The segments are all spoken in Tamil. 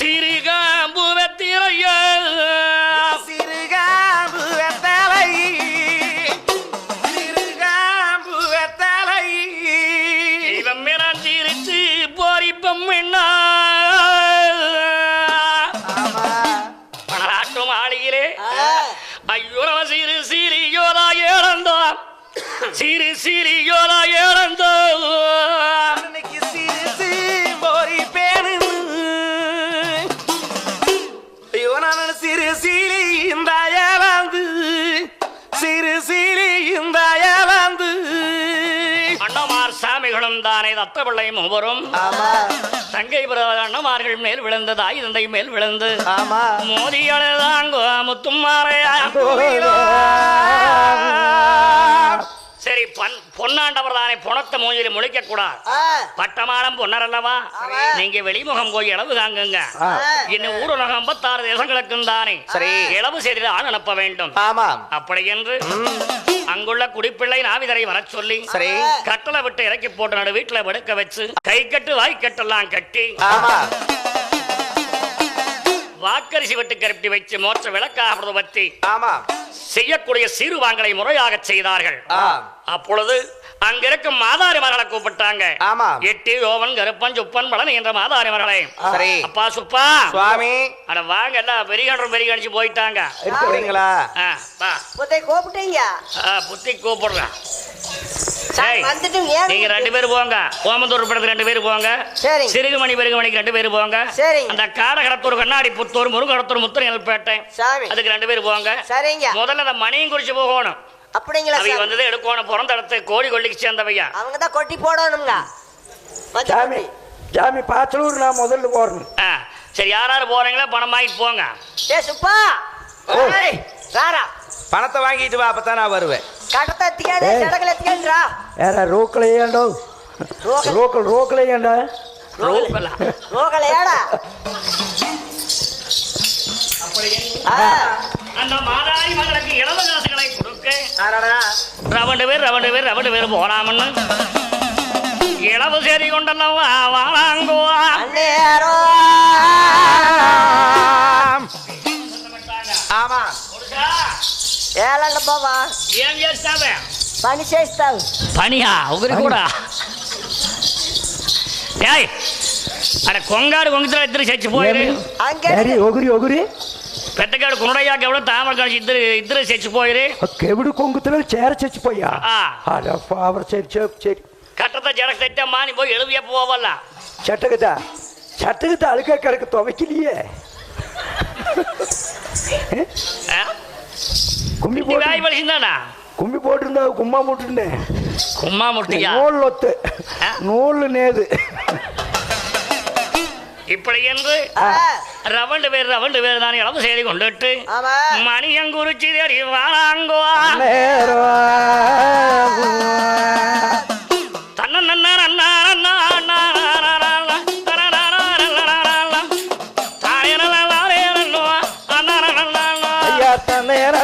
சிறுகாம்புவத்திரையா சிறுகாம்புவத்தலை சிறுகாம்புவத்தலை இவன் மேலாம் சிரிச்சு போரிப்பம் என்ன பணராட்டும் ஆளியிலே ஐயோ நம்ம சிறு சிறியோதா இழந்தோம் சிறு சிறியோதா இழந்தோம் நான் சிறு சீலி இந்த ஏலாந்து சிறு சீலி இந்த ஏலாந்து அண்ணமார் சாமிகளும் தானே தத்த பிள்ளையும் ஒவ்வொரும் தங்கை அண்ணமார்கள் மேல் விழுந்து தாய் தந்தை மேல் விழுந்து. ஆமா. மோதி அழுதாங்கோ முத்துமாரையா பொன்னாண்டவர் தானே பொணத்த மூஞ்சில முழிக்க கூடாது பட்டமானம் பொன்னர் அல்லவா நீங்க வெளிமுகம் போய் இளவு தாங்குங்க. இன்னும் ஊரகம் ஐம்பத்தாறு தேசங்களுக்கும் தானே. இளவு ஆண் அனுப்ப வேண்டும். ஆமாம் அப்படி என்று அங்குள்ள குடிப்பிள்ளை நாவிதரை வரச் சொல்லி சரி. கட்டளை விட்டு இறக்கி போட்டு நடு வீட்டுல படுக்க வச்சு கை கட்டு வாய் கட்டெல்லாம் கட்டி வாக்கரிசி வெட்டு கருப்பி வச்சு மோற்ற விளக்காக பற்றி ஆமா. செய்யக்கூடிய சீருவாங்களை முறையாக செய்தார்கள். அப்பொழுது அங்கிருக்கும் மாதாரி மகளை கூப்பிட்டாங்க. ஆமா. எட்டி யோவன் கருப்பன் சுப்பன் பலன் என்ற மாதாரி மகளை சரி. அப்பா சுப்பா. சுவாமி. அட வாங்க எல்லாம் பெரியகன்றும் பெரிய கணிச்சு போயிட்டாங்க. இருக்கிறீங்களா ஆ, வா. புத்தை கூப்பிட்டீங்க. ஆ, புத்தி கூப்பிடுறேன். நீங்க ரெண்டு பேரும் போங்க. ஓமந்தூர் படத்துக்கு ரெண்டு பேரும் போங்க. சரிங்க. சிறுகுமணி பெருகுமணிக்கு ரெண்டு பேரும் போங்க. சரிங்க. அந்த காடகடத்தூர் கண்ணாடி புத்தூர் முருகடத்தூர் முத்திரையல்பேட்டை சாமி அதுக்கு ரெண்டு பேரும் போங்க. சரிங்க. முதல்ல அந்த மணியும் குறிச்சு போகணும். அப்படிங்களா அவங்க வந்தது எடுக்கணும். பிறந்த இடத்து கோழி கொல்லிக்கு சேர்ந்தவையா? அவங்க தான் கொட்டி போடணுங்க கொட்டி. சாமி பாச்சலூர் நான் முதல்ல போறேன் ஆ, சரி யார் யார் போறீங்களோ பணம் வாங்கிட்டு போங்க. ஏ சுப்பா. ராரா. பணத்தை வாங்கிட்டு வா அப்பதான் நான் வருவேன். ಕಡತ ಎತ್ತಿಗೆ ಜಡಗಲ ಎತ್ತಿಗೆಂಡ್ರ ಯಾರ ರೋಕಳ ಏಂಡೋ ರೋಕಳ ರೋಕಳ ಏಂಡ ರೋಕಳ ರೋಕಳ ಏಡ அந்த மாதாரி மகளுக்கு இளவ காசுகளை இளவு சேரி கொண்டல்லவா வாழாங்குவா పని చేస్తావు పనియా? ఒకరి కూడా? అరే కొంగారు వంగుతారు ఇద్దరు చచ్చిపోయారు. అంగడి పెద్దగాడు కుమరయ్యాకి ఎవడో తామరగాడు ఇద్దరు ఇద్దరు చచ్చిపోయారు. కెవిడు కొంగుతులు చేర చచ్చిపోయా? అలా పావర్ కట్టతో జడక తెట్టమ్మా నీ పోయి ఎలుగు చెప్పవల్ల చెట్టగదా? చెట్టగదా అలక కడక తొవకిలియే கும்பி போட்டு வலிக்குதானா கும்பி போட்டிருந்தா கும்மா போட்டுருந்தேன் கும்மா முட்டையா? நூல் ஒத்து. நூல் நேது. இப்படி என்று ரவண்டு பேர் ரவண்டு பேர் தான் இளவு செய்தி கொண்டுட்டு மணியம் குறிச்சி தெரிவாங்கோ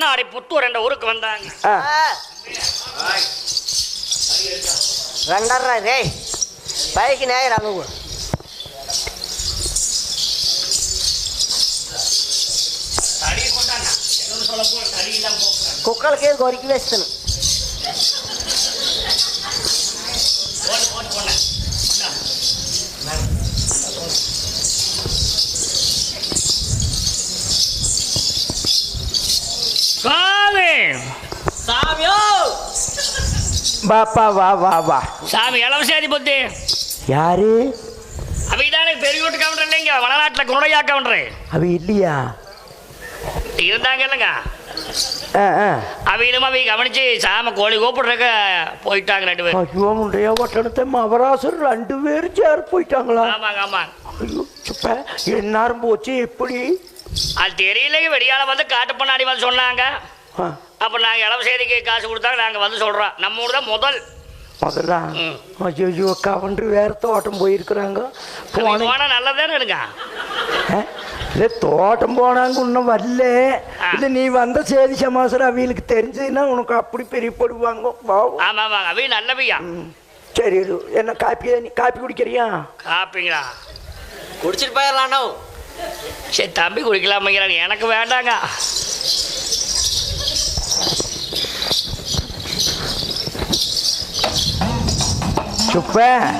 மன்னாடி புத்தூர் என்ற ஊருக்கு வந்தாங்க. ரெண்டரை ரேய் பைக்கு நேரம் அணுகு కుక్కలకేది కొరికి వేస్తున్నాను பாப்பா வா வா வா. சாமி இளவசேதி புத்தி? யாரு? அவைதானே பெரிய வீட்டு கவுண்டர் இல்லைங்க. வடநாட்டில் குருடையா கவுண்டர். அவ இல்லையா? இருந்தாங்க இல்லைங்க. ஆ, ஆ. அவையிலும் அவை கவனிச்சு சாம கோழி கூப்பிடுறக்க போயிட்டாங்க ரெண்டு பேரும். ஐயோ முண்டைய ஒட்டணத்தை மவராசர் ரெண்டு பேரும் சேர் போயிட்டாங்களா? ஆமாங்க ஆமாங்க ஐயோ சுப்ப எந்நேரம் போச்சு எப்படி? அது தெரியலைங்க வெடியால வந்து காட்டு பண்ணாடி வந்து சொன்னாங்க. அப்போ நாங்கள் இளவு செய்திக்கு காசு கொடுத்தாங்க நாங்கள் வந்து சொல்கிறோம் நம்ம ஊர் தான் முதல் முதல்ல. ஐயோ கவன்று வேற தோட்டம் போயிருக்கிறாங்க. போன போனால் நல்லதானே இருங்க இல்லை தோட்டம் போனாங்க இன்னும் வரல. இல்லை நீ வந்த சேதி சமாசரம் அவிகளுக்கு தெரிஞ்சதுன்னா உனக்கு அப்படி பெரிய போடுவாங்க ஆமாம் ஆமாங்க அவி நல்லவியா. சரி இது என்ன காப்பி நீ காப்பி குடிக்கிறியா? காப்பிங்களா? குடிச்சிட்டு போயிடலாண்ணோ சரி தம்பி குடிக்கலாமைங்கிறாங்க. எனக்கு வேண்டாங்க.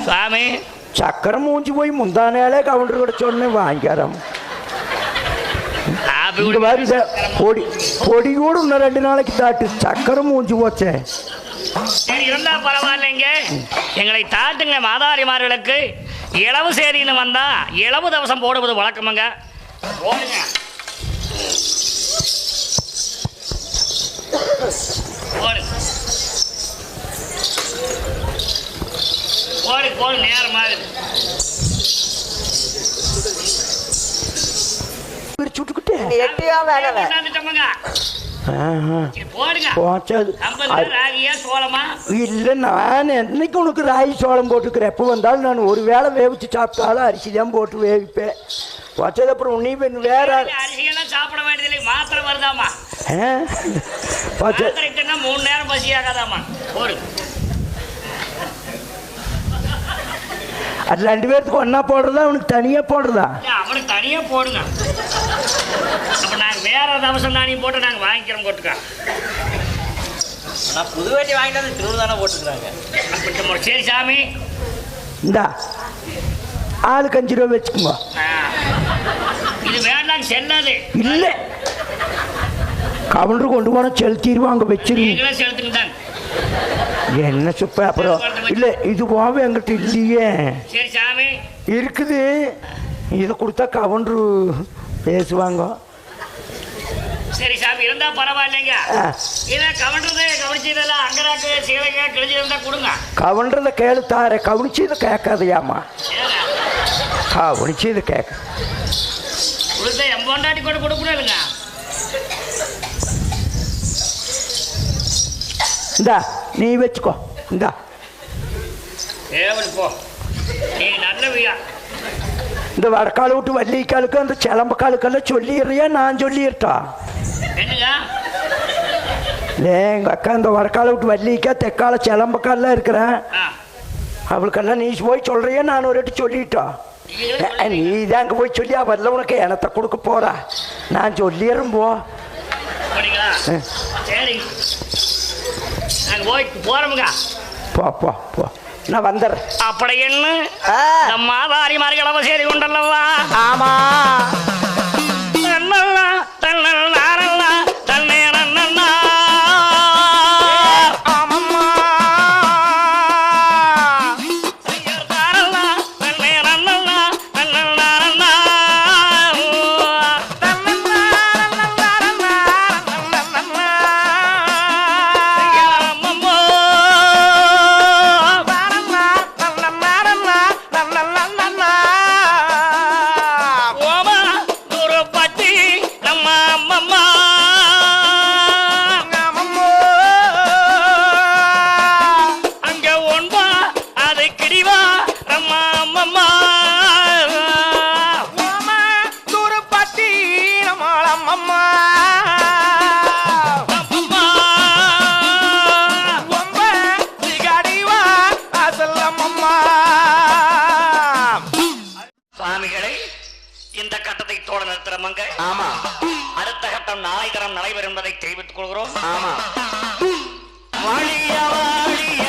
சாமி சக்கரை மூஞ்சி போய் முந்தானேலே கவுண்டர் காப்பி இந்த குடி மாதிரி இந்த பொடி பொடி கூட இன்னும் ரெண்டு நாளைக்கு தாட்டு சக்கரை மூஞ்சி போச்சே இருந்தா பரவாயில்லைங்க எங்களை தாட்டுங்க மாதாரிமார்களுக்கு இளவு சேரின்னு வந்தா இளவு தவசம் போடுவது வழக்கமுங்க போடுங்க போடு போடு போடு நேரமா இருக்கு பிரிச்சு விட்டுக்கிட்டே எட்டியா வேலை கொண்டாந்துட்டோமுங்க. ஆஹா. சரி, போடுங்க. போச்சது. ஐம்பது ரூபா ராகியா சோளமா? இல்லை நான் என்னைக்கு உனக்கு ராகி சோளம் போட்டுக்கிறேன்? எப்போ வந்தாலும் நான் ஒரு வேளை வேவிச்சு சாப்பிட்டாலும் அரிசி தான் போட்டு வேவிப்பேன். வச்சது அப்புறம் நீ பெண் வேற அரிசியெல்லாம் சாப்பிட வேண்டியதில்லை. மாத்திரை வருதாமா மூணு நேரம் பசியாகாதாமா போடு. அது ரெண்டு பேர்த்துக்கு ஒன்றா போடுறதா அவனுக்கு தனியாக போடுறதா? அவனுக்கு தனியா போடுங்க. அப்ப நாங்க வேற தவசம் தானியம் போட்டு நாங்க வாங்கிக்கிறோம் போட்டுக்க நான் புது வேட்டி வாங்கிட்டு வந்து திருவிழா தானே போட்டுக்கிறாங்க. சரி சாமி. இந்தா ஆளுக்கு அஞ்சு ரூபா வச்சுக்கோங்க ஆ. இது வேண்டாம் செல்லாது இல்லை. கவுண்டர் கொண்டு போனால் செலுத்திடுவாங்க செலுத்துங்க என்ன சுப்ப அப்புறம்? இல்லை இது போக என்கிட்ட இல்லையே. சரி சாமி. இருக்குது. இதை கொடுத்தா கவுண்டரு பேசுவாங்க. சரி சாமி இருந்தா பரவாயில்லைங்க. இதை கவனிச்சது கவனிச்சதெல்லாம் அங்கராக்கு சீலைங்க கிழிஞ்சிருந்தா கொடுங்க. கவுண்டரத கேளு தார கவனிச்சு இதை கேட்காதையாம்மா. ஏங்க, கவனிச்சு இதை கேட்க. கொடுத்த எம்பொண்டாட்டி கூட கொடுக்கணும் இல்லைங்க இந்தா நீ வச்சுக்கோ. இந்தா. ஏவல் போ. நீ நல்லவியா? இந்த வடக்கால் விட்டு வள்ளிக்காலுக்கு அந்த சிலம்பக்காலுக்கெல்லாம் சொல்லிடுறியா? நான் இல்லை எங்கள் அக்கா இந்த வடக்கால விட்டு வள்ளிக்கா தெக்கால சிலம்பக்கால்லாம் இருக்கிறேன் அவளுக்கெல்லாம் நீ போய் சொல்றியா? நான் ஒரு வாட்டி சொல்லிட்டா. நீ தான் அங்கே போய் சொல்லி அவரில் உனக்கு எனத்தை கொடுக்க போறா. நான் சொல்லிடுறேன் போ. சரி. போ போ போ. நான் வந்துடுறேன். அப்படி என்ன நம்ம மாதாரி மாதிரி கிளம்ப சரி கொண்டல்லவா? ஆமா. அது கிடிவா? ரம்மா அம்மம்மா. தூரப்பாட்டி இந்த கட்டத்தை தோட ஆமா. அடுத்த கட்டம் நாளை தரம் நடைபெறும் என்பதை தெரிவித்துக் கொள்கிறோம். ஆமா. வாழியா வாழியா.